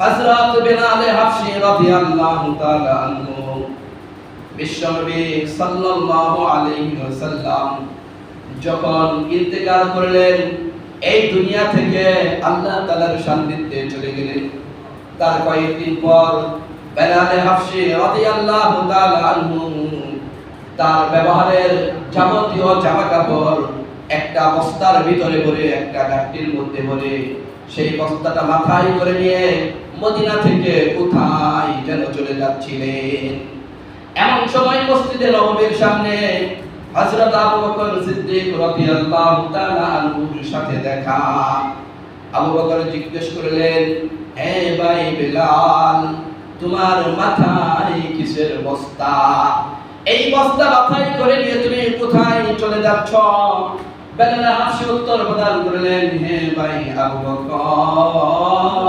হযরত বেলাল হাফসি রাদিয়াল্লাহু তাআলা আনহু বিশ্বনবী সাল্লাল্লাহু আলাইহি ওয়াসাল্লাম যখন ইন্তেকাল করলেন, এই দুনিয়া থেকে আল্লাহ তাআলার সান্নিধ্যে চলে গেলেন। তার কয়েকদিন পর বেলালে হাফসি রাদিয়াল্লাহু তাআলা আনহু তার ব্যবহারের যাবতীয় জামা কাপড় একটা বস্তার ভিতরে ভরে, একটা গাঠির মধ্যে ভরে সেই বস্তাটা মাথায় করে নিয়ে মদিনা থেকে কোথায় যেন চলে যাচ্ছিলেন। এমন সময় মসজিদে নববীর সামনে হযরত আবু বকর সিদ্দিক রাদিয়াল্লাহু তাআলা আনহুর সাথে দেখা। আবু বকর জিজ্ঞেস করলেন হে ভাই বেলাল, তোমার মাথায় কিসের বস্তা? এই বস্তা মাথায় করে নিয়ে তুমি কোথায় চলে যাচ্ছ? বেলাল হাসি উত্তর প্রদান করলেন, হে ভাই আবু বকর,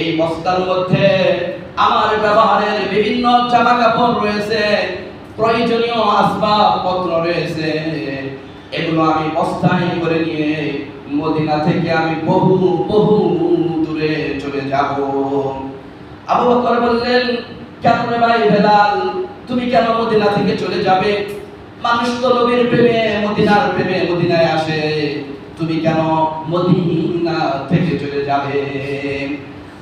এই বস্তার মধ্যে আমার ব্যবহারের বিভিন্ন জামা কাপড় রয়েছে, প্রয়োজনীয় আসবাবপত্র রয়েছে। এগুলো আমি বস্তায় করে নিয়ে মদিনা থেকে আমি বহু বহু দূরে চলে যাব। আবু বকর বললেন, কেন রে ভাই বেলাল, তুমি কেন মদিনা থেকে চলে যাবে? মানুষ তো নবীর প্রেমে, মদিনার প্রেমে মদিনায় আসে। তুমি কেন মদিনা থেকে চলে যাবে?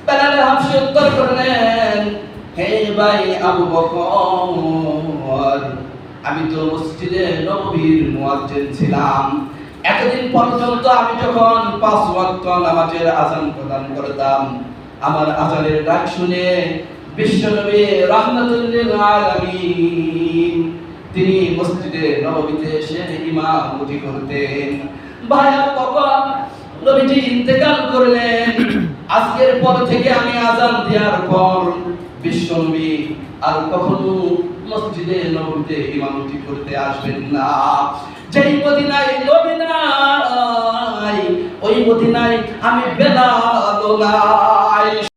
বেলাল উত্তর করলেন, হে ভাই আবু বকর, আমি তো মসজিদে নববীর মুয়াজ্জিন ছিলাম। এতদিন পর্যন্ত আমি যখন পাঁচ ওয়াক্ত নামাজের আজান প্রদান করতাম, আমার আজানের ডাক শুনে বিশ্বনবী রাহমাতুল্লিল আলামিন তিনি মসজিদে নববীতে এসে ইমামতি করতেন। ভাইয়া কখন নবীজি ইন্তেকাল করলেন। আজকের পর থেকে আমি আজান দেওয়ার পর বিশ্বনবী আর কখনো মসজিদে নবীতে ইমামতি করতে আসবেন না। যেই মদিনায় নবী নাই ওই মদিনায় আমি বেলা নাই।